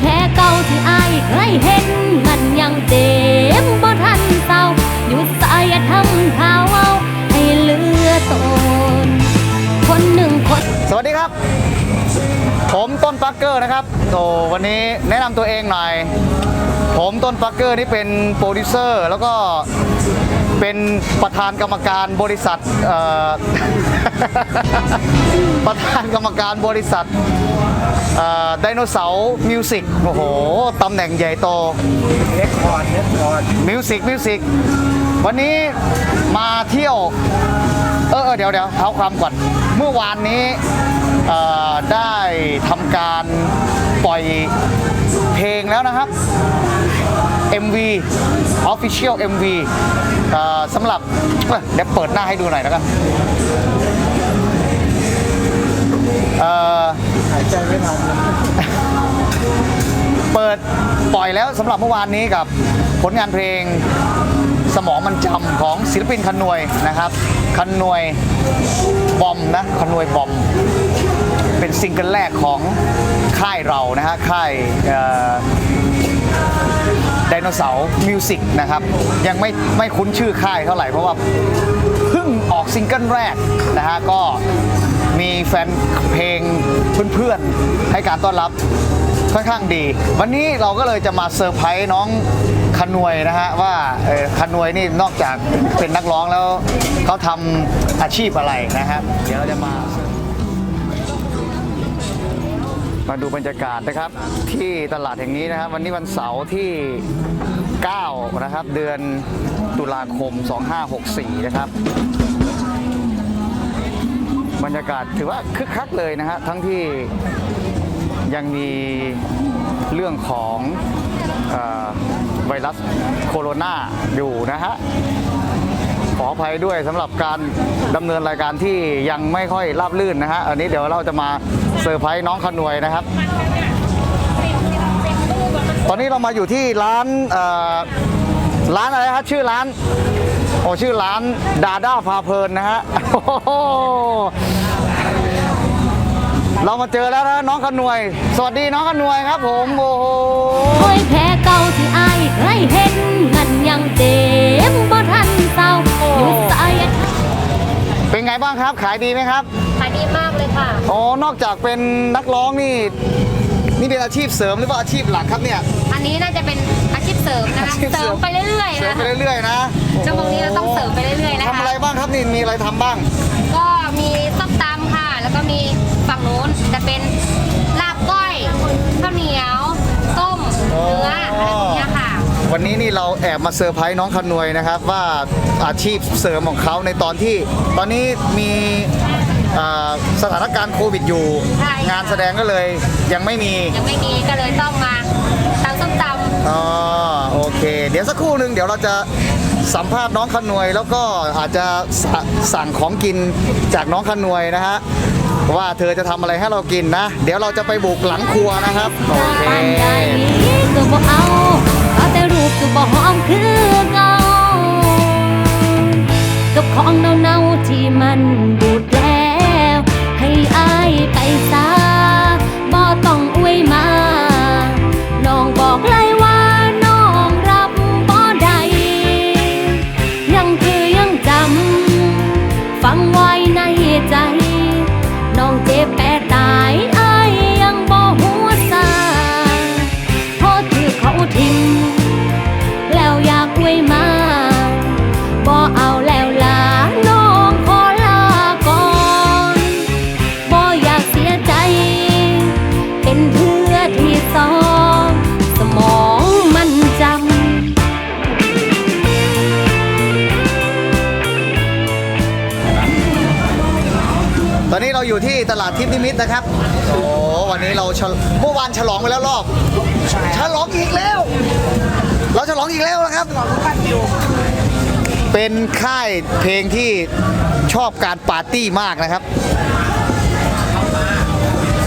แผลเก่าที่อายเคยเห็นมันยังเจ็บบ่ทันเศร้าหยุดสายทำข่าวเอาให้เหลือตนคนหนึ่งคน สวัสดีครับ ผมต้นปักเกอร์นะครับโตวันนี้แนะนำตัวเองหน่อย ผมต้นปักเกอร์นี่เป็นโปรดิวเซอร์แล้วก็เป็นประธานกรรมการบริษัทประธานกรรมการบริษัท ไดโนเสาร์มิวสิกโอ้โหตำแหน่งใหญ่โตเอ็กคอร์ดเอ็กคอร์ดมิวสิกมิวสิกวันนี้มาเที่ยว เออเดี๋ยวเดี๋ยวเท้าความก่อน เมื่อวานนี้ได้ทำการปล่อยเพลงแล้วนะครับ MV Official MV เอ่อสำหรับเอ้ยเดี๋ยวเปิดหน้าให้ดูหน่อยแล้วกัน เอ่อหายใจไม่ทันเปิดปล่อยแล้วสำหรับเมื่อวานนี้กับผลงานเพลงสมองมันจำของศิลปินคันนวยนะครับ คันนวยบอมนะคันนวยบอม เป็นซิงเกิลแรกของค่ายเรานะฮะค่ายไดโนเสาร์มิวสิกนะครับ ยังไม่ไม่คุ้นชื่อค่ายเท่าไหร่เพราะว่าเพิ่งออกซิงเกิลแรกนะฮะก็ มีแฟนเพลงเพื่อนๆ ให้การต้อนรับค่อนข้างดี วันนี้เราก็เลยจะมาเซอร์ไพรส์น้องคานวยนะฮะว่าเอ่อคานวยนี่นอกจากเป็นนักร้องแล้วเขาทำอาชีพอะไรนะครับ เดี๋ยวเราจะมา มาดูบรรยากาศนะครับ ที่ตลาดแห่งนี้นะครับ วันนี้วันเสาร์ที่ 9 นะครับ เดือนตุลาคม 2564 นะครับ บรรยากาศถือว่าคึกคักเลยนะฮะทั้งที่ยังมีเรื่องของอไวรัสโคโรนาอยู่นะฮะขออภัยด้วยสำหรับการดำเนินรายการที่ยังไม่ค่อยราบรื่นนะฮะอันนี้เดี๋ยวเราจะมาเซอร์ไพรส์น้องขนวยนะครับ ตอนนี้เรามาอยู่ที่ร้านร้านอะไรฮะชื่อร้าน โอ้ชื่อร้านดาด้าพาเพลินนะฮะโอ้โหเรามาเจอแล้วนะน้องขนวย สวัสดีน้องขนวยครับ ผมโอ้โหโอ้ยแผลเก่าที่อายเคยเห็นมันยังเจ็บบ่ทันเศร้าหยุดสายอย่าทำเป็นไงบ้างครับ ขายดีไหมครับ ขายดีมากเลยค่ะอ๋อนอกจากเป็นนักร้องนี่นี่เป็นอาชีพเสริมหรือว่าอาชีพหลักครับเนี่ย อันนี้น่าจะเป็นอาชีพ เสริมนะคะอาชีพเสริเสมริมไปเรื่อยเสๆริมนะไปเรื่อยๆนะชั่วโมงนี้เราต้องเสริมไปเรื่อยๆนะคะทำอะไรบ้างครับนี่มีอะไรทำบ้าง ก็มีส้มตำค่ะ แล้วก็มีฝั่งนู้นจะเป็นลาบก้อยข้าวเหนียว ต้มเนื้ออะไรพวกเนี้ยค่ะ วันนี้นี่เราแอบมาเซอร์ไพรส์น้องขนวยนะครับ ว่าอาชีพเสริมของเขาในตอนที่ ตอนนี้มีอ่าสถานการณ์โควิดอยู่ ใช่ค่ะ งานแสดงก็เลยยังไม่มี ยังไม่มีก็เลยต้องมาตำส้มตำ อ๋อโอเค เดี๋ยวสักครู่หนึ่งเดี๋ยวเราจะสัมภาษณ์น้องขนวย แล้วก็อาจจะสสั่งของกินจากน้องขนวยนะฮะว่าเธอจะทำอะไรให้เรากินนะ เดี๋ยวเราจะไปบุกหลังครัวนะครับโอเคก็บ่เอาเอาแต่รูปก็บ่หอมคือเก่ากับของเน่าๆที่มันบูดแล้ว ให้อายไปซาบ่ต้องอวยมาน้องบอกเล ใน ลาดทิพย์นิมิตนะครับ โอ้วันนี้เราฉลเมื่อวานฉลองไปแล้วรอบ ฉลองอีกแล้ว เราฉลองอีกแล้วนะครับ เป็นค่ายเพลงที่ชอบการปาร์ตี้มากนะครับ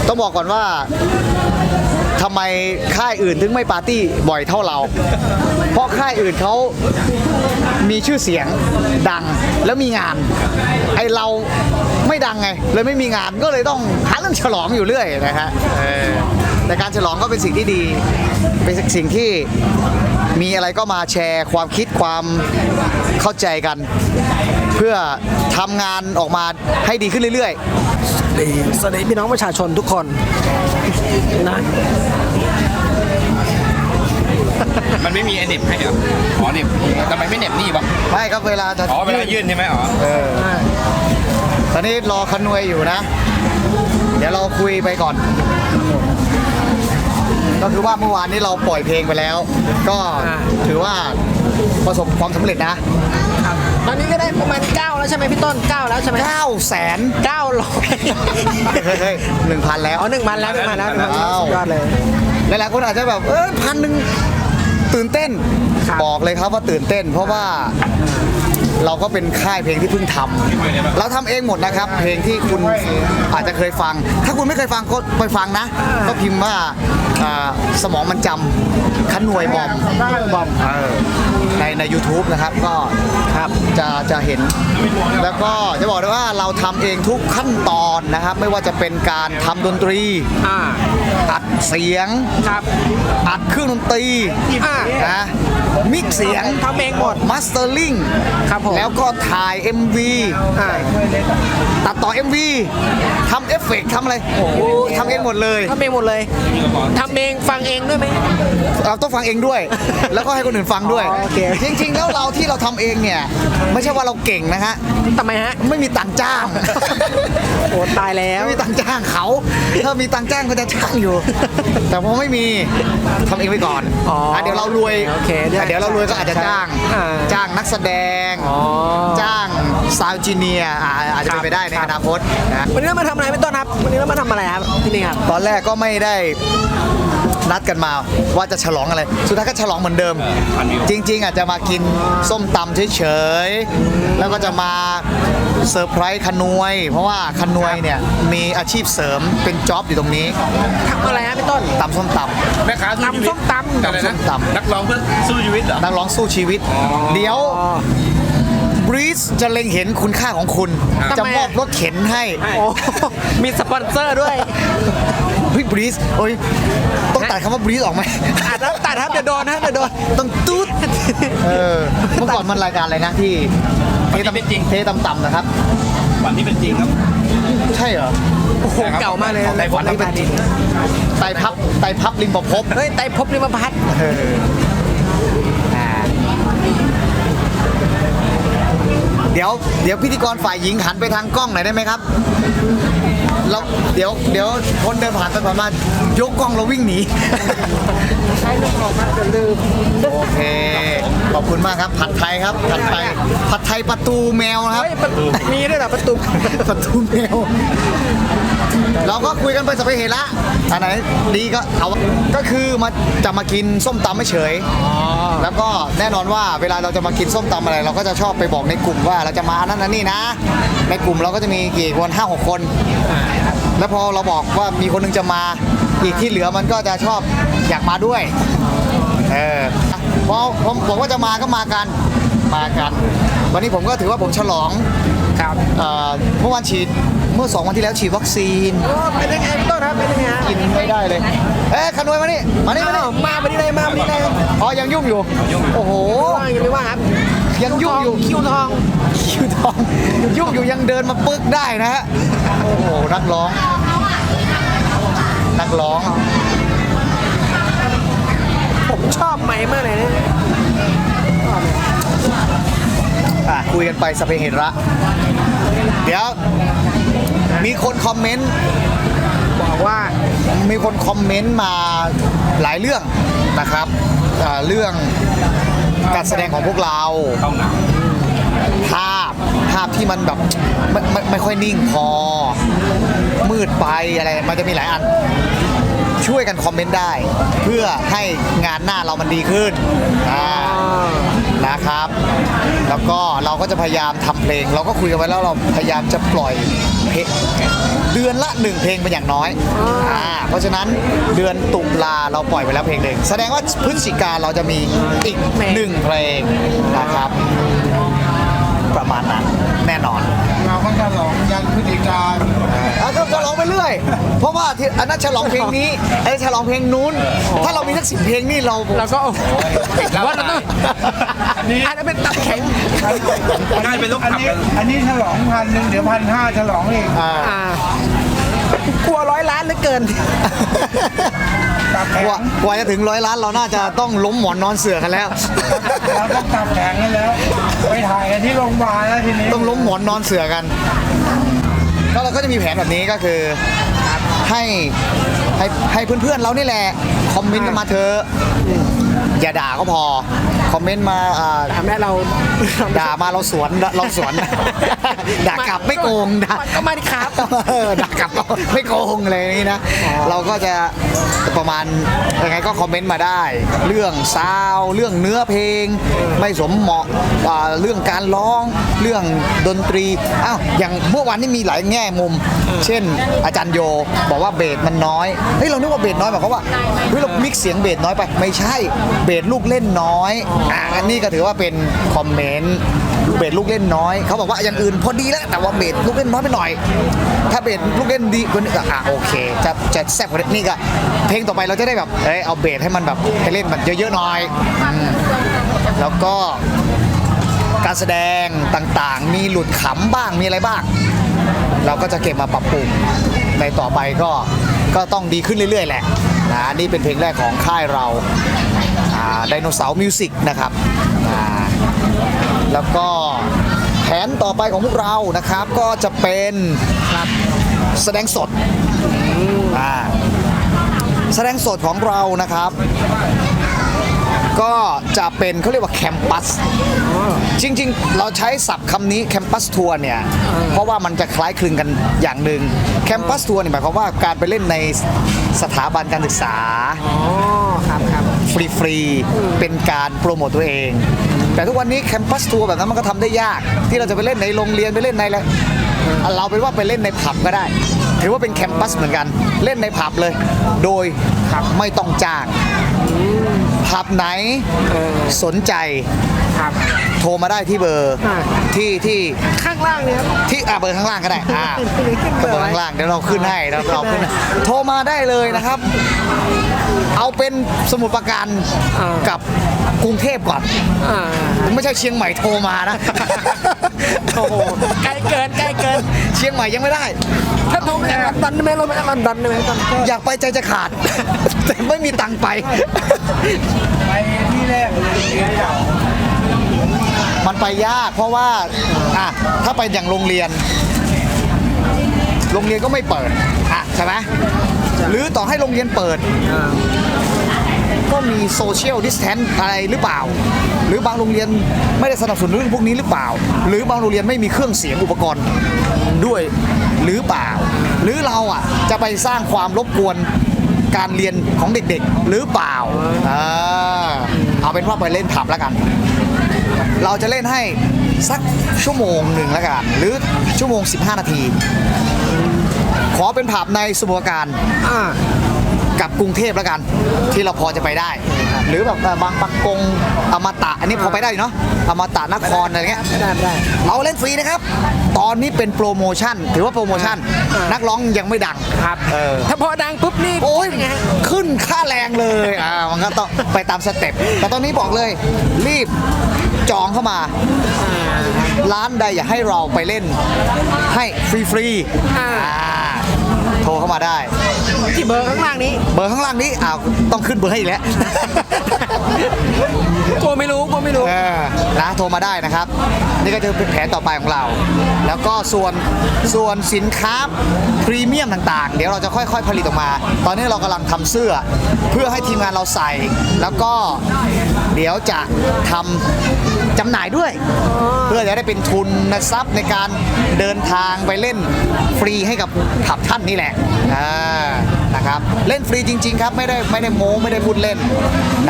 ต้องบอกก่อนว่าทำไมค่ายอื่นถึงไม่ปาร์ตี้บ่อยเท่าเรา เพราะค่ายอื่นเขามีชื่อเสียงดังแล้วมีงาน ไอเราไม่ ดังไง เลยไม่มีงานก็เลยต้องหาเรื่องฉลองอยู่เรื่อยนะฮะเออแต่การฉลองก็เป็นสิ่งที่ดี เป็นสิ่งที่มีอะไรก็มาแชร์ความคิดความเข้าใจกัน เพื่อทำงานออกมาให้ดีขึ้นเรื่อยดีสวัสดีพี่น้องประชาชนทุกคนนะมันไม่มีไอเน็บให้เหรออ๋อเน็บทำไมไม่เน็บนี่วะๆไม่ครับเวลาจะอ๋อเวลายื่นใช่ไหมอ๋อ ตอนนี้รอคันนวยอยู่นะ เดี๋ยวเราคุยไปก่อน ก็คือว่าเมื่อวานนี้เราปล่อยเพลงไปแล้ว ก็ถือว่าประสบความสำเร็จนะตอนนี้ก็ได้ประมาณ9แล้วใช่ไหมพี่ต้น9แล้วใช่ไหม9แสน9ร้อยเฮ้ยหนึ่งพันแล้วอ๋อหนึ่งพันแล้วหนึ่งพันแล้วหนึ่งพันแล้วอ้าวสุดยอดเลยหลายๆคนอาจจะแบบเออพันหนึ่งตื่นเต้นครับบอกเลยครับว่าตื่นเต้น เพราะว่า เราก็เป็นค่ายเพลงที่เพิ่งทำเราทำเองหมดนะครับ เพลงที่คุณอาจจะเคยฟัง ถ้าคุณไม่เคยฟังก็ไปฟังนะ ก็พิมพ์ว่าอ่าสมองมันจำขนวยบอมบ้านบอมเออในใน u t u b e นะครับก็ครับจะจะเห็น แล้วก็จะบอกได้ว่าเราทำเองทุกขั้นตอนนะครับ ไม่ว่าจะเป็นการทำดนตรี อ่า อัด เสียงครับอัดเครื่องดนตรีอ่า นะมิกซ์เสียงทำเองหมดมาสเตอร์ลิงครับผม แล้วก็ถ่าย MV อ่า ตัดต่อ MV ทำเอฟเฟกต์ทำอะไรทำเองหมดเลยทำเองหมดเลยทำเองฟังเองด้วยไหม เราต้องฟังเองด้วย แล้วก็ให้คนอื่นฟังด้วย อ๋อโอเค จริง ๆ แล้วเราที่เราทำเองเนี่ย ไม่ใช่ว่าเราเก่งนะฮะ ทำไมฮะ ไม่มีตังค์จ้าง โอ้ตายแล้ว ไม่มีตังค์จ้างเขา ถ้ามีตังค์จ้างก็จะจ้างอยู่ แต่พอไม่มีทำเองไปก่อนอ๋ออะเดี๋ยวเรารวยโอเคได้อะเดี๋ยวเรารวยก็อาจจะจ้าง อ่าจ้างนักแสดง อ๋อ จ้างซาวจีเนียอาจจะเป็นไปได้ในครัอบนาคตนะ วันนี้เรามาทำอะไรพี่ต้นครับ วันนี้เรามาทำอะไรครับที่นี่ครับ ตอนแรกก็ไม่ได้ นัดกันมาว่าจะฉลองอะไร สุดท้ายก็ฉลองเหมือนเดิม จริง ๆ อาจจะมากินส้มตำเฉยๆ แล้วก็จะมาเซอร์ไพรส์ขนวย เพราะว่าขนวยเนี่ยมีอาชีพเสริมเป็นจ็อบอยู่ตรงนี้ทำอะไรครับพี่ต้นตำส้มตแม่ค้าสู้ชีวิตตำส้มตำอะไรส้นะมตำนักร้องเพื่อสู้ชีวิตเหรอำนักร้องสู้ชีวิต เดี๋ยวอ๋อบรีซจะเล็งเห็นคุณค่าของคุณทำไมจะมอบรถเข็นให้โอ้มีสปอนเซอร์ด้วยเฮ้ย บรีซโอ้ยต้องตัดคำว่าบรีซออกไหมอาจจะตัดครับเดี๋ยวโดนนะเดี๋ยวโดนต้องตุ๊ดเออเมื่อก่อนมันรายการอะไรนะที่เทตำเทต่ำๆนะครับวันที่เป็นจริงครับ ใช่เหรอโอ้โหเก่ามากเลยของไต้หวันนี่เป็นจริงไตรพับไตรพับริมประพบเฮ้ยไตรภพบริมพัฒน์เอออ่าเดี๋ยวเดี๋ยวพิธีกรฝ่ายหญิงหันไปทางกล้องหน่อยได้ไหมครับ แล้วเดี๋ยวเดี๋ยวคนเดินผ่านไปผ่านมายกกล้องแล้ววิ่งหนี ใช้ลูกของมาจะลืมโอเค ขอบคุณมากครับ ผัดไทยครับ ผัดไทย ผัดไทยประตูแมวนะครับ เฮ้ยประตูมีด้วยเหรอประตู ประตูแมว เราก็คุยกันไปสัพเพเหระอันไหนดีก็เอาก็คือมาจะมากินส้มตำไม่เฉย แล้วก็แน่นอนว่าเวลาเราจะมากินส้มตำอะไร เราก็จะชอบไปบอกในกลุ่มว่าเราจะมาอันนั้นอันนี้นะ ในกลุ่มเราก็จะมีกี่คนห้าหกคน แล้วพอเราบอกว่ามีคนหนึงจะมาอีกที่เหลือมันก็จะชอบอยากมาด้วยเออพอผมบอกว่าจะมาก็มากันมากัน วันนี้ผมก็ถือว่าผมฉลอง ครับเอ่อเมื่อวันฉีดเมื่อสองวันที่แล้วฉีดวัคซีน โอ้เป็นยังไงพี่ต้นครับเป็นยังไงฮะกินไม่ได้เลย เอ๊ะขนวยมานี่ มานี่มานี่อ้าวมาวันนี้เลยมาวันนี้เลยอ๋อยังยุ่งอยู่ โอ้โห ว่างยังไม่ว่างครับยังยุ่งอยู่ คิวทองคิวทอง ยุ่งอยู่ยังเดินมาปึ๊กได้นะฮะ โอ้โห นักร้อง นักร้อง ผมชอบไหมมากเลยเนี่ย คุยกันไปสเปเหระ เดี๋ยว มีคนคอมเมนต์บอกว่ามีคนคอมเมนต์มาหลายเรื่องนะครับอ่าเรื่องการแสดงของพวกเรา เข้าหนังภาพภาพที่มันแบบไม่ไม่ไม่ค่อยนิ่งพอ มืดไปอะไรมันจะมีหลายอัน ช่วยกันคอมเมนต์ได้ เพื่อให้งานหน้าเรามันดีขึ้นอ่า นะครับ แล้วก็เราก็จะพยายามทำเพลง เราก็คุยกันไว้แล้วเราพยายามจะปล่อยเพลงเดือนละหนึ่งเพลงเป็นอย่างน้อยอ่าเพราะฉะนั้นเดือนตุลาเราปล่อยไปแล้วเพลงหนึ่งแสดงว่าพฤศจิกาเราจะมีอีกหนึ่งเพลงนะครับ ประมาณนั้น แน่นอน เราก็ฉลองยันพฤติการอะก็ฉลองไปเรื่อย เพราะว่าที่อันนั้นฉลองเพลงนี้ไอ้ฉลองเพลงนู้น ถ้าเรามีสักสิบเพลงนี่เราแล้วก็ว่าเราต้องอันนี้อันนั้นเป็นตับแข็งได้เป็นลูกอันขับนี้กันอันนี้ฉลองพันหนึ่งเดี๋ยวพันห้าฉลองอีก อ่าอ่ากลัวร้อยล้านเหลือเกิน ตับแข็กงว่ากว่าจะถึงร้อยล้านเราน่าจะต้องล้มหมอนนอนเสือกันแล้วเราต้องตับแข็งกันแล้ว ไปถ่ายกันที่โรงพยาบาลแล้วทีนี้ต้องล้มหมอนนอนเสือกัน ก็เราก็จะมีแผนแบบนี้ก็คือให้ให้ให้เพื่อนๆเรานี่แหละคอมเมนต์กันมาเถอะอย่าด่าก็พอ คอมเมนต์มาอ่าทำให้เราด่ามาเราสวนเราสวน ด่ากลับไม่โกงด่ามันก็มาดิครับเออด่ากลับไม่โกงอะไรอย่างนี้นะ เราก็จะประมาณยังไงก็คอมเมนต์มาได้ เรื่องซาวด์เรื่องเนื้อเพลง ไม่สมเหมาะอ่าเรื่องการร้องเรื่องดนตรีอ้าวอย่างเมื่อวานนี่มีหลายแง่มุม เช่น อาจารย์โยบอกว่าเบสมันน้อยเฮ้ยเรานึกว่าเบสน้อยหมายความว่าเฮ้ยเรามิกเสียงเบสน้อยไปไม่ใช่เบสลูกเล่นน้อยอ่าอันนี้ก็ถือว่าเป็นคอมเมนต์เบสลูกเล่นน้อยเขาบอกว่าอย่างอื่นพอดีแล้วแต่ว่าเบสลูกเล่นน้อยไปหน่อย ถ้าเบสลูกเล่นดีกว่านี้ก็อะโอเค จะจะแซ่บกว่านี้นี่ก็เพลงต่อไปเราจะได้แบบเอ้ยเอาเบสให้มันแบบให้เล่นมันเยอะๆหน่อยอืมแล้วก็การแสดงต่างๆ มีหลุดขำบ้างมีอะไรบ้าง เราก็จะเก็บมาปรับปรุงในต่อไปก็ก็ต้องดีขึ้นเรื่อยๆ แหละนะนี่เป็นเพลงแรกของค่ายเรา ไดโนเสาร์มิวสิกนะครับแล้วก็แผนต่อไปของพวกเรานะครับก็จะเป็นแสดงสดแสดงสดของเรานะครับ ก็จะเป็นเขาเรียกว่าแคมปัสจริง ๆ เราใช้ศัพท์คำนี้แคมปัสทัวร์เนี่ย เพราะว่ามันจะคล้ายคลึงกันอย่างหนึ่งแคมปัสทัวร์เนี่ยหมายความว่าการไปเล่นในสถาบันการศึกษาครับครับฟรีๆเป็นการโปรโมตตัวเอง แต่ทุกวันนี้แคมปัสทัวร์แบบนั้นมันก็ทำได้ยาก ที่เราจะไปเล่นในโรงเรียนไปเล่นในอะไรเราเป็นว่าไปเล่นในผับก็ได้ ถือว่าเป็นแคมปัสเหมือนกันเล่นในผับเลย โดยไม่ต้องจ้าง ผับไหนสนใจครับ โทรมาได้ที่เบอร์อ่า ที่ที่ข้างล่างเนี่ยครับ ที่อ่าเบอร์ข้างล่างก็ได้อ่าขึ้นเบอร์เบอร์ไว้ข้างล่างเดี๋ยวเราขึ้นให้เราเราขึ้นให้โทรมาได้เลยนะครับ เอาเป็นสมุดประการอ่ากั กับกรุงเทพก่อน อ่า ไม่ใช่เชียงใหม่โทรมานะ โอ้โหใกล้เกินใกล้เกิน เชียงใหม่ยังไม่ได้ ถ้าโทรมาจากลอนดอนได้ไหมเราไปจากลอนดอนได้ไหมตอนอยากไปใจจะขาด แต่ไม่มีตังค์ไป ไปที่แรกเลยเรียนเก่ามันไปยากเพราะว่าอะถ้าไปอย่างโรงเรียน โรงเรียนก็ไม่เปิดอะใช่ไหมหรือต่อให้โรงเรียนเปิด ก็มีโซเชียลดิสแทนอะไรหรือเปล่า หรือบางโรงเรียนไม่ได้สนับสนุนเรื่องพวกนี้หรือเปล่า หรือบางโรงเรียนไม่มีเครื่องเสียงอุปกรณ์ด้วยหรือเปล่า หรือเราอะจะไปสร้างความรบกวนการเรียนของเด็กๆ หรือเปล่าเอาเป็นว่าไปเล่นผับแล้วกัน เราจะเล่นให้สักชั่วโมงหนึ่งแล้วกัน หรือชั่วโมง 15 นาที ขอเป็นผับในสมุทรการอ่า กับกรุงเทพแล้วกัน ที่เราพอจะไปได้ หรือแบบเอ่อบางปักกงอมตะอันนี้พอไปได้อยู่เนาะอมตะนครอะไรเงี้ย ได้ได้ เราเล่นฟรีนะครับ ตอนนี้เป็นโปรโมชั่น ถือว่าโปรโมชั่น อ่านั นักร้องยังไม่ดัง ครับเออ ถ้าพอดังปุ๊บนี่โอ้ยเป็นไงฮะ ขึ้นค่าแรงเลย อ่า มันก็ต้องไปตามสเต็ป แต่ตอนนี้บอกเลย รีบจองเข้ามา ร้านใดอยากให้เราไปเล่น ให้ฟรีๆอ่า อ่า โทรเข้ามาได้ ที่เบอร์ข้างล่างนี้เบอร์ข้างล่างนี้อ้าวต้องขึ้นเบอร์ให้อีกแล้ว กลัวไม่รู้กลัวไม่รู้ เออนะโทรมาได้นะครับ นี่ก็จะเป็นแผนต่อไปของเรา แล้วก็ส่วนส่วนสินค้าพรีเมียมต่างๆ เดี๋ยวเราจะค่อยๆผลิตออกมา ตอนนี้เรากำลังทำเสื้อ เพื่อให้ทีมงานเราใส่ แล้วก็เดี๋ยวจะทำ จำหน่ายด้วย เพื่อจะได้เป็นทุนทรัพย์ในการเดินทางไปเล่นฟรีให้กับขับท่านนี่แหละอ่านะครับเล่นฟรีจริง ๆ ครับไม่ได้ไม่ได้โม้ไม่ได้พูดเล่น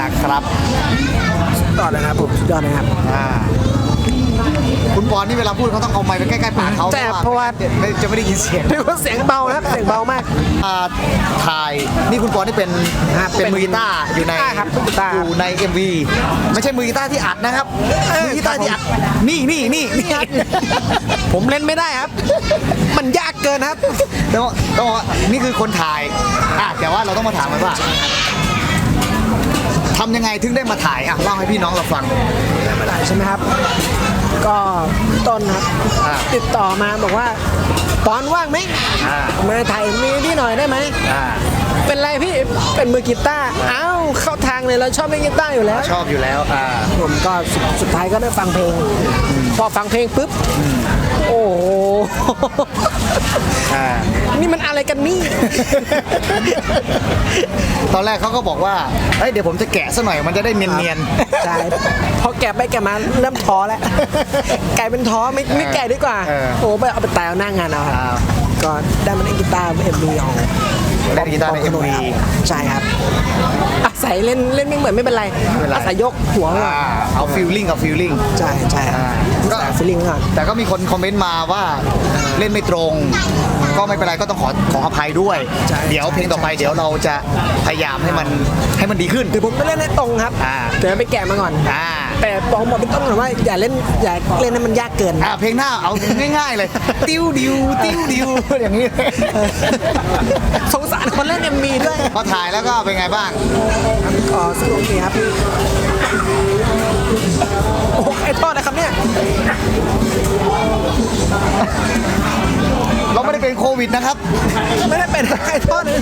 นะครับต่อเลยนะครับผมสุดยอดเลยครับอ่า คุณปอนนี่เวลาพูดเขาต้องเอาไมค์ไปใกล้ๆปากเขาใช่ครับเพราะว่า ไม่จะไม่ได้ยินเสียงเรียกว่าเสียงเบานะครับเสียงเบามาก อ่าถ่ายนี่คุณปอนนี่เป็นครับเป็นเป็นมือกีตาร์อยู่ในอ่าครับมือกีตาร์ อยู่ใน MV ไม่ใช่มือกีตาร์ที่อัดนะครับเออมือกีตาร์ที่อัดนี่นี่นี่นี่ผมเล่นไม่ได้ครับ มันยากเกินครับ ต้องต้องบอกว่านี่คือคนถ่ายอะแต่ว่าเราต้องมาถามกันว่าทำยังไงถึงได้มาถ่ายอะเล่าให้พี่น้องเราฟังไม่ได้ใช่ไหมครับ ก็ต้นครับอ่าติดต่อมาบอกว่าปอนว่างไหมอ่า มาถ่ายมีพี่หน่อยได้ไหม อ่าเป็นไรพี่เป็นมือกีตาร์อ้าวเข้าทางเลยเราชอบเล่นกีตาร์อยู่แล้ว ชอบอยู่แล้วอ่าผมก็สุดสุดท้ายก็ได้ฟังเพลง พอฟังเพลงปุ๊บ โอ้โหอ่า นี่มันอะไรกันนี่ ตอนแรกเขาก็บอกว่า เฮ้ยเดี๋ยวผมจะแกะซะหน่อยมันจะได้เนียนใช่พอแกะไปแกะมาเริ่มท้อแล้วกลายเป็นท้อไม่ไม่แกะดีกว่า เออโอ้ไปเอาไปตายเอาหน้างานเอาครับอ่าก็ได้มาเล่นกีตาร์เอ็มวีของเล่นกีตาร์ใน MV ใช่ครับอาศัยเล่นเล่นไม่เหมือนไม่เป็นไรไม่เป็นไร อาศัยยกหัวๆก่อนอ่าเอาฟิลลิ่งกับฟิลลิ่ง ใช่ใช่ครับก็ แต่ฟีลลิ่งก่อนแต่ก็มีคนคอมเมนต์มาว่าเล่นไม่ตรง ก็ไม่เป็นไรก็ต้องขอขออภัยด้วย ใช่ เดี๋ยวเพลงต่อไปใช่เดี๋ยวเราจะพยายามให้มันให้มันดีขึ้น เดี๋ยวผมไปเล่นให้ตรงครับอ่า เดี๋ยวไปแกะมาก่อน อ่าแต่บอกบอกพี่ต้นก่อนว่าอย่าเล่นอย่าเล่นให้มันยากเกิน อ่าเพลงหน้าเอาง่ายๆเลย ติ้วดิวติ้วดิวอย่างนี้สงสารคนเล่นเอ็มวีด้วยพอถ่ายแล้วก็เป็นไงบ้าง อ๋อสนุกดีครับโอ้ไอ้โทษนะครับเนี่ย เราไม่ได้เป็นโควิดนะครับ ไม่ได้เป็นไอ้โทษนะ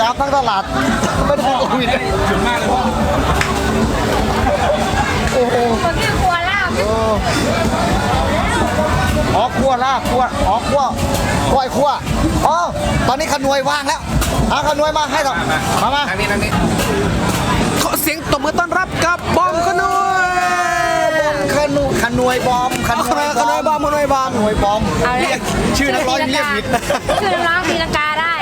จับทั้งตลาด ไม่ได้เป็นโควิดถึงมากเลยพ่อคนที่ครัวลาบอ๋อคั่วลาบคั่วอ๋อคั่วคั่วไอ้คั่วอ๋อตอนนี้ขนวยว่างแล้วเอาขนวยมาให้ต่อมามาทางนี้ทางนี้ขอเสียงตบมือต้อนรับกับ บอมขนุย ขนุขนวยบอมขนขนวยขนวยบอมขนวยบอมขนวยบอมเอาเลย เรียกชื่อนักร้องยังเรียกผิดชื่อนักร้องตีลังกาได้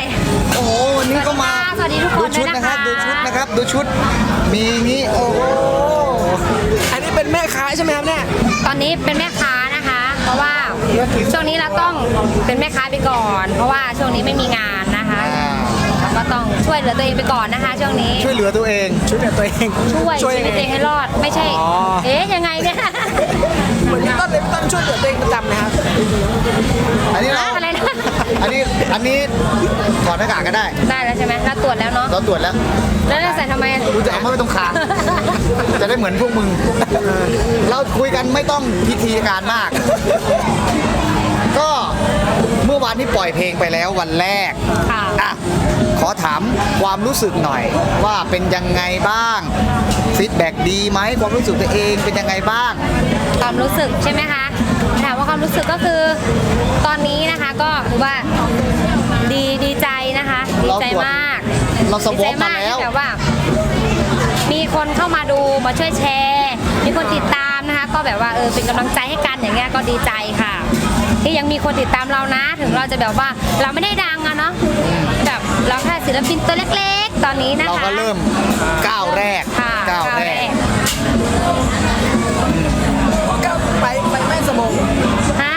โอ้โหวันนี้ก็มาสวัสดีทุกคนดูชุดด้วยนะนะคคะรับดูชุดนะครับดูชุดมีงี้โอ้โหอันนี้เป็นแม่ค้าใช่ไหมครับเนี่ยตอนนี้เป็นแม่ค้านะคะ เพราะว่าช่วงนี้เราต้องเป็นแม่ค้าไปก่อน เพราะว่าช่วงนี้ไม่มีงานนะคะ อ่า เราก็ ต้องช่วยเหลือตัวเองไปก่อนนะคะ ช่วงนี้ ช่วยเหลือตัวเอง ช่วยเหลือตัวเองช่วยช่วยชียังวิตไงตัวเองให้รอด ไม่ใช่ อ๋อ เอ๊ะยังไงเนี่ยเหมือนพี่ต้นเลยพี่ต้นช่วยเหลือตัวเองประจำนะครับอันนี้เราอะไรนะอันนี้อันนี้ถอดหน้ากากก็ได้ ได้แล้วใช่ไหมเราตรวจแล้วเนาะ เราตรวจแล้วแล้วเราใส่ทำไมกูจะเอามาไว้ตรงคางจะได้เหมือนพวกมึง เราคุยกันไม่ต้องพิธีการมากก็เมื่ อวานนี้ปล่อยเพลงไปแล้ววันแรกค่ะอะขอถามความรู้สึกหน่อย ว่าเป็นยังไงบ้างฟีดแบ็ดีไหมความรู้สึกตัวเองเป็นยังไงบ้าง ความรู้สึกใช่ไหมคะถามว่าความรู้สึกก็คือ ตอนนี้นะคะก็คือว่าดีดีใจนะคะ ดีใจมากเราสดีวใจอปมามากแล้วที่แบบว่า มีคนเข้ามาดูมาช่วยแชร์ มีคนติดตาม นะคะ ก็แบบว่าเออเป็นกำลังใจให้กันอย่างเงี้ยก็ดีใจค่ะ ที่ยังมีคนติดตามเรานะ ถึงเราจะแบบว่าเราไม่ได้ดังอะเนาะแบบเราแค่ศิลปินตัวเล็กๆ ตอนนี้นะคะเราก็เริ่มก้าวแรกค่ะก้าวแรกก็ไปไปแม่สมงฮะ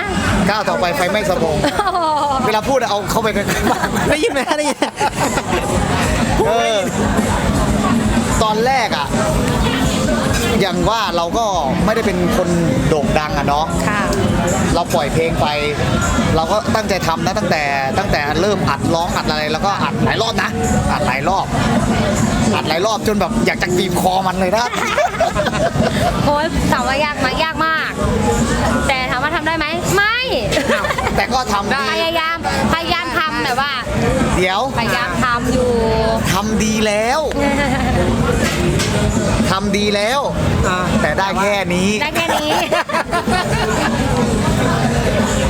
ก้าวต่อไปไฟไหม้สมองโอ้โหเวลาพูดเอาเข้าไปใกล้ๆบ้างได้ยินไหมได้ยินเออตอนแรกอะ อย่างว่าเราก็ไม่ได้เป็นคนโด่งดังอะเนาะค่ะ เราปล่อยเพลงไป เราก็ตั้งใจทำนะตั้งแต่ตั้งแต่เริ่มอัดร้องอัดอะไร แล้วก็อัดหลายรอบนะ อัดหลายรอบ อัดหลายรอบจนแบบอยากจะบีบคอมันเลยนะโอ้ยถามว่ายากไหมยากมาก แต่ถามว่าทำได้ไหม ไม่ แต่ก็ทำพดียายาม พยายาม ทำแบบว่าเดี๋ยวพยายามทำอยู่ ทำดีแล้วทำดีแล้วอ่าแต่ได้แค่นี้ ได้แค่นี้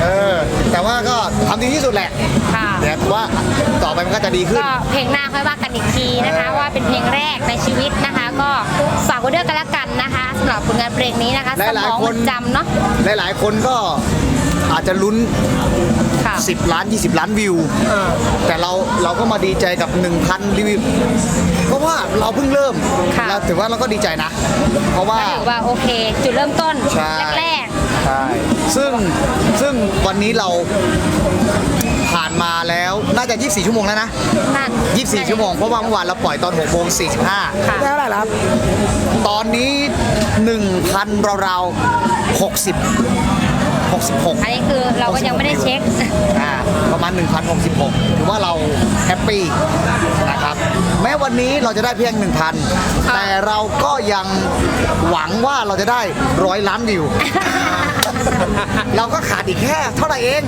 เออ แต่ว่าก็ทำดีที่สุดแหละค่ะแต่ว่าต่อไปมันก็จะดีขึ้น ก็เพลงหน้าค่อยว่ากันอีกทีนะคะ ว่าเป็นเพลงแรกในชีวิตนะคะ ก็ฝากไว้ด้วยกันละกันนะคะสำหรับผลงานเพลงนี้นะคะหสลายๆมองคนมันจำเนาะหลายๆคนก็อาจจะลุ้น ค่ะ 10 ล้าน 20 ล้านวิวแต่เราเราก็มาดีใจกับ 1,000รีวิวเพราะว่าเราเพิ่งเริ่มค่ะ เราถือว่าเราก็ดีใจนะ เพราะว่าก็ถือว่าโอเค จุดเริ่มต้นใช่ แรก ใช่ซึ่งซึ่งวันนี้เราผ่านมาแล้วน่าจะ 24 ชั่วโมงแล้วนะ ๆ นั่น24 ชั่วโมง เพราะว่าเมื่อวานเราปล่อยตอน6โมงค่ะ45ได้เท่าไหร่แล้วครับ ตอนนี้ 1,000ราวๆ60 66 อันนี้คือเราก็ยังไม่ได้เช็ค อ่าประมาณ 1,066 ถือว่าเราแฮปปี้นะครับแม้วันนี้เราจะได้เพียง 1,000 แต่เราก็ยังหวังว่าเราจะได้ร้อยล้านวิว เราก็ขาดอีกแค่เท่าไหร่เอง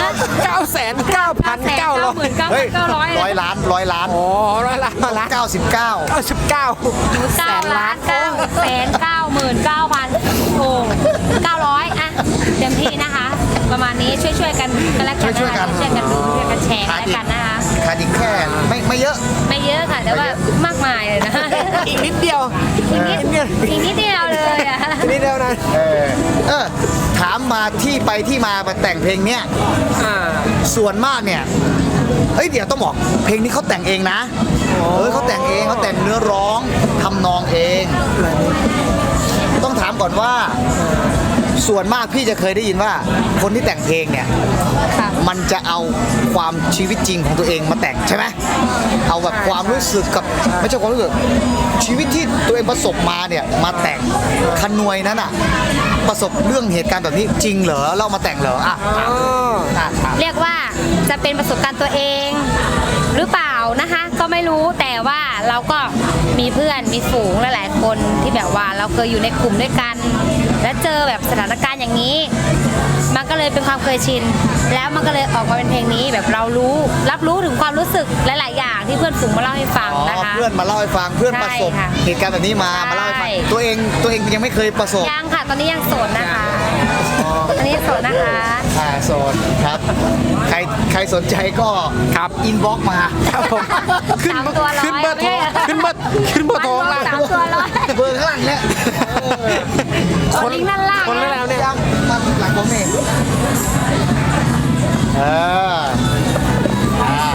นะ9 9 9 0 0เก้าหมื่น9เก้าเฮ้ยเก้าร้อยร้อยล้านร้อยล้านโอ้ร้อยล้านร้อยล้าน99 99เก้าล้านเก้าแสนเก้าหมื่นเก้าพันโอ้เก้าร้อยอะเต็มที่นะคะ ประมาณนี้ช่วยช่วยๆกันกันแล้วกันช่วยๆกันช่วยๆกันดูช่วยกันแชร์ขาดแล้วอีกกันนะคะขาดอีกแค่ไม่ไม่เยอะ ไม่เยอะค่ะแต่ว่ามากมายเลยนะอีกนิดเดียวอีกนิดอีกนิดเดียวเลยอะอีกนิดเดียวนะเออเออถา มมาที่ไปที่มามาแต่งเพลงเนี้ยอ่าส่วนมากเนี่ยเฮ้ยเดี๋ยวต้องบอกเพลงนี้เขาแต่งเองนะเออเขาแต่งเองเขาแต่งเนื้อร้องทำนองเอง ต้องถามก่อนว่า ส่วนมากพี่จะเคยได้ยินว่าคนที่แต่งเพลงเนี่ย ค่ะ มันจะเอาความชีวิตจริงของตัวเองมาแต่งใช่ไหม เอาแบบความรู้สึกกับไม่ใช่ความรู้สึกชีวิตที่ตัวเองประสบมาเนี่ยมาแต่งขนวยนั้นอะประสบเรื่องเหตุการณ์แบบนี้จริงเหรอเรามาแต่งเหรออะอ๋ออะอะเรียกว่าจะเป็นประสบการณ์ตัวเอง หรือเปล่านะคะ ก็ไม่รู้แต่ว่าเราก็มีเพื่อนมีฝูงหลายๆคนที่แบบว่าเราเคยอยู่ในกลุ่มด้วยกัน แล้วเจอแบบสถานการณ์อย่างนี้ มันก็เลยเป็นความเคยชิน แล้วมันก็เลยออกมาเป็นเพลงนี้แบบเรารู้รับรู้ถึงความรู้สึกหลาย ๆ อย่างที่เพื่อนฝูงมาเล่าให้ฟังอ๋อนะคะ เพื่อนมาเล่าให้ฟังเพื่อนประสบใช่ค่ะเหตุการณ์แบบนี้มาใช่ มาเล่าให้ฟังตัวเองตัวเองยังไม่เคยประสบ ยังค่ะ ตอนนี้ยังโสดนะคะตอ นนี้โสดนะคะ อ่าโสดครับ ใครใครสนใจก็ครับ อินบ็อกมาครับผมขึ้นสามตัวร้อยขึ้นเบอร์โทรไม่ใช่ขึ้นเบอร์ขึ้นเบอร์โทรล่างสามตัวร้อยเบอร์ข้างหลังเนี่ยคนลิงก์ด้านล่างคนนะแล้วเนี่ยยังมันหลังผมเองเอออ่า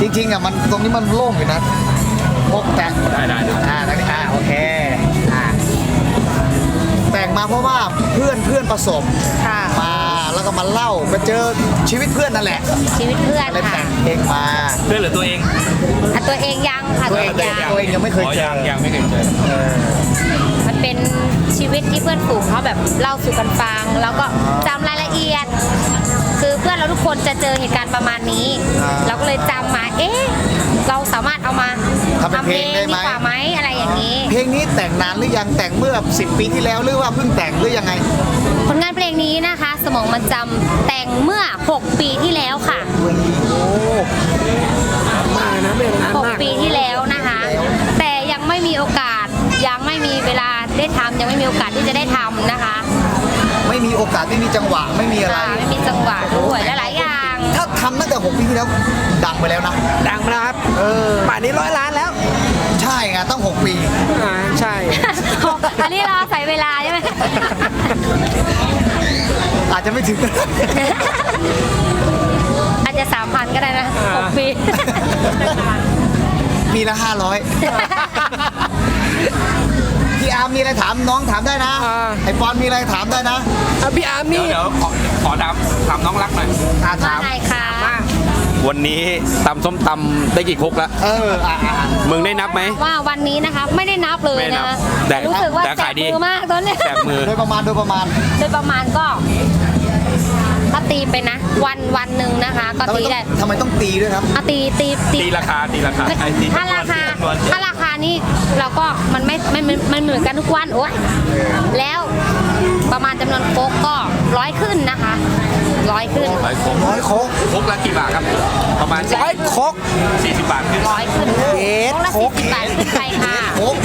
จริงๆอะมันตรงนี้มันโล่งอยู่นะพกแต่งได้ได้ได้อ่าตรงนี้อ่าโอเคอ่าแต่ง มาเพราะว่าเพื่อนเพื่อนประสบค่ะ มาแล้วก็มาเล่าไปเจอชีวิตเพื่อนนั่นแหละชีวิตเพื่อนเลยค่ะแต่งเพลงมาเพื่อนหรือตัวเองอะตัวเองยังค่ะตัตัววเอเองงยัง ตัวเองยังไม่เคยอ๋อเจอยังยังไม่เคยเจอมันเป็นชีวิตที่เพื่อนฝูงเขาแบบเล่าสู่กันฟัง แล้วก็จำรายละเอียด คือเพื่อนเราทุกคนจะเจอเหตุการณ์ประมาณนี้ อ่าเราก็เลยจำมา เอ๊ะ เราสามารถเอามาทำเป็นเพลงได้ไหม ดีกว่าไหมอะไรอย่างนี้ เพลงนี้แต่งนานหรือยังแต่งเมื่อ 10 ปีที่แล้วหรือว่าเพิ่งแต่งหรือยังไง ผลงานเพลงนี้นะคะ สมองมันจำแต่งเมื่อ 6 ปีที่แล้วค่ะโอ้มากเลยนะเป็นนานมาก6 ปีที่แล้วนะคะ แต่ยังไม่มีโอกาสยังไม่มีเวลาได้ทำยังไม่มีโอกาสที่จะได้ทำนะคะ ไม่มีโอกาสไม่มีจังหวะไม่มีอะไร ค่ะไม่มีจังหวะด้วยและหลายอย่าง ถ้าทำตั้งแต่6ปีที่แล้วดังไปแล้วนะ ดังมาแล้วครับเออ ป่านนี้ร้อยล้านแล้วใช่ไงต้อง6ปี อ่าใช่ อันนี้เราใส่เวลาใช่ไหม อาจจะไม่ถึง อาจจะสามพันก็ได้นะหกปี ปีละ500 พี่อาร์มมีอะไรถามน้องถามได้นะ อ่า ไอปอนมีอะไรถามได้นะอะพี่อาร์มเดี๋ยนี่วเดี๋ยวขอขอถามถามน้องรักหน่อยอาว่าถามไงคะวันนี้ตำส้มตำได้กี่ครกแล้วเอออะอะอะมึงได้นับไหม ว่าวันนี้นะคะไม่ได้นับเลยไม่นันะบแต่รู้สึกว่าแต่แสขาบยดีมือมากตอนเนี้ยแสบมือ โดยประมาณโดยประมาณโดยประมาณก็ถ้าตีไปนะ วันวันหนึ่งนะคะ ก็ทำไมตีต้องได้ทำไมต้องตีด้วยครับ อะตีตีตีตีราคาตีราคาไม่ไอ้ตีถ้าราคาจำนวนถ้าราคา นี่เราก็มันไม่ไม่ไม่ไม่เหมือนกันทุกวันโอ้ยแล้วประมาณจำนวนโป๊กก็ร้อยขึ้นนะคะร้อยขึ้นร้อยครกร้อยโค้กครกละกี่บาทครับ ประมาณร้อยครกสี่สิบบาทขึ้นร้อยขึ้นเอ็ดโป๊กละโค้สี่กสิบบาทขึ้นไปค่ะโค้ก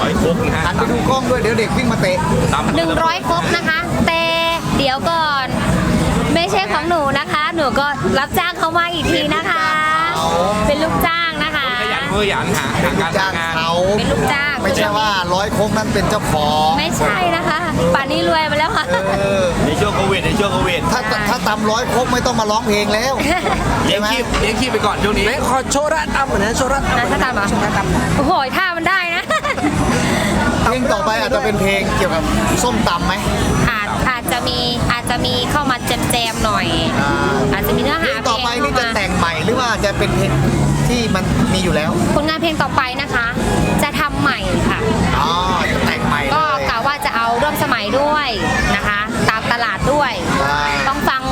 ร้อยครกนะฮะหันไปดูกล้องด้วยเดี๋ยวเด็กวิ่งมาเตะตำหนึ่งร้อยครบนะคะ แต่เดี๋ยวก่อน ไม่ใช่ของหนูนะคะ หนูก็รับจ้างเขามาอีกทีนะคะ เป็นลูกจ้างนะคะขยัน เพื่อหยันหาหาการจ้างทำงาน เขาเป็นลูกจ้าง ไม่ใช่ว่าร้อยโคกนั้นเป็นเจ้าของไม่ใช่นะคะ ป่านนี้รวยไปแล้วค่ะ เออในช่วงโควิดในช่วงโควิดถ้าถ้าตำร้อยโคกไม่ต้องมาร้องเพลงแล้ว เลี้ใช่ยงไหมชีพเลี้ยงชีพไปก่อนช่วงนี้ ไหนขอโชว์ระตำหน่อยนะโชว์ระตำนะถ้าตามเหรอโอ้โหท่ามันได้นะ เพลงต่อไปอาจจะเป็นเพลงเกี่ยวกับส้มตำไหม อาจอาจจะมีอาจจะมีเข้ามาแจมๆหน่อยอาจจะมีเนื้อเพลหางต่อไปเพลนี่งจะเข้ามาแต่งใหม่ห รือว่าจะเป็นเพลงที่มันมีอยู่แล้วผลงานเพลงต่อไปนะคะ จะทำใหม่ค่ะ อ๋อจะแต่งใหม่เลก็ยกะว่าจะเอาร่วมสมัยด้วยนะคะ ตามตลาดด้วย อ่าต้องฟัง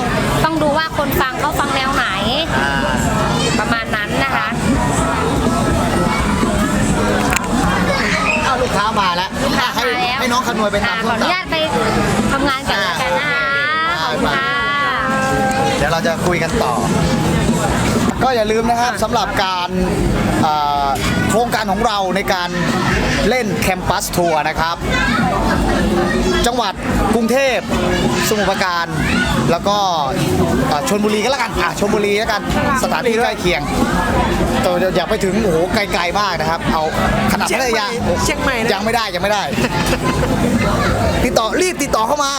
ต้องดูว่าคนฟังเขาฟังแนวไหนอ่าประมาณนั้นนะคะ เอาลูกค้ามาแล้วลูกค้าให้มาแล้วให้น้องขนวยไปอ่าทำขส้อมอนุตำ ญาตไปทำงานก่อนแล้วกันนะคะขอบคุณค่ะ เดี๋ยวเราจะคุยกันต่อ ก็อย่าลืมนะครับสำหรับการเอ่อโครงการของเราในการเล่นแคมปัสทัวร์นะครับ จังหวัดกรุงเทพสมุทรปราการ แล้วก็เอ่อชนบุรีก็แล้วกันอะชนบุรีแล้วกันสถานที่ใกล้เคียงแต่อย่าไปถึงโอ้โหไกลๆมากนะครับ เอาขนาดพัทยาเชียงใหม่นะยังไม่ได้ยังไม่ได้ ติดต่อรีบติดต่อเข้ามา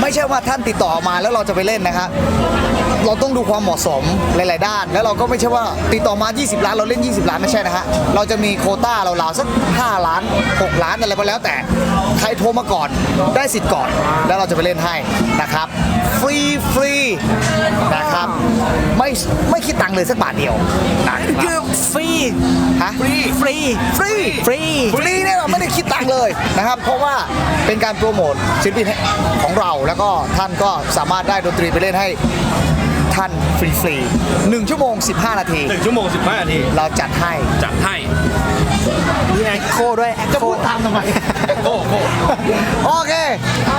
ไม่ใช่ว่าท่านติดต่อมาแล้วเราจะไปเล่นนะครับเราต้องดูความเหมาะสมหลายๆด้าน แล้วเราก็ไม่ใช่ว่าติดต่อมา 20 ล้านเราเล่น 20 ล้านไม่ใช่นะฮะเราจะมีโควต้าเราราวๆสัก 5 ล้าน 6 ล้านอะไรก็แล้วแต่ใครโทรมาก่อนได้สิทธิ์ก่อน แล้วเราจะไปเล่นให้นะครับฟรีฟรีนะครับไม่ไม่คิดตังค์เลยสักบาทเดียวนะคคืรัอบฟรีฮะฟรีฟรีฟรีฟรีฟรีเนี่ยไม่ได้คิดตังค์เลยนะครับ เพราะว่าเป็นการโปรโมทศิลปินของเราแล้วก็ท่านก็สามารถได้ดนตรีไปเล่นให้ ท่านฟรีๆหนึ่งชั่วโมง 15 นาที หนึ่งชั่วโมงสิบห้านาทีเราจัดให้จัดให้มีแอคโคด้วยแอคจะโคพูดตามทำไมโอ้โหโอเค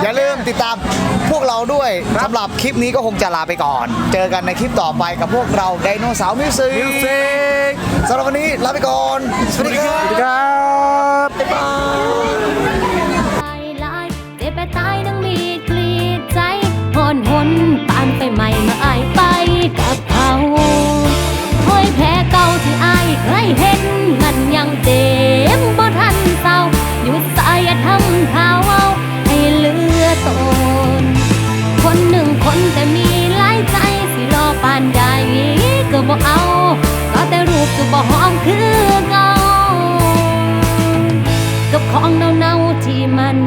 อย่าลืมติดตามพวกเราด้วยสำหรับคลิปนี้ก็คงจะลาไปก่อน เจอกันในคลิปต่อไปกับพวกเราไดโนเสาร์มิวสิกสำหรับวันนี้ลาไปก่อน สวัสดีครับครับบ๊ายบาย ตายหลายเจ็บไปตายนังมีกลีดใจหอนหนปานไปใหม่มาอายไป กับเขาห้อยแผลเก่าที่อายเคยเห็นมันยังเจ็บบ่ทันเศร้าหยุดสายอย่าทำข่าเอาให้เหลือตน คนหนึ่งคนแต่มีหลายใจสิรอปานใดก็บ่เอา ก็แต่รูปก็บ่หอมคือเก่ากับของเน่าๆที่มัน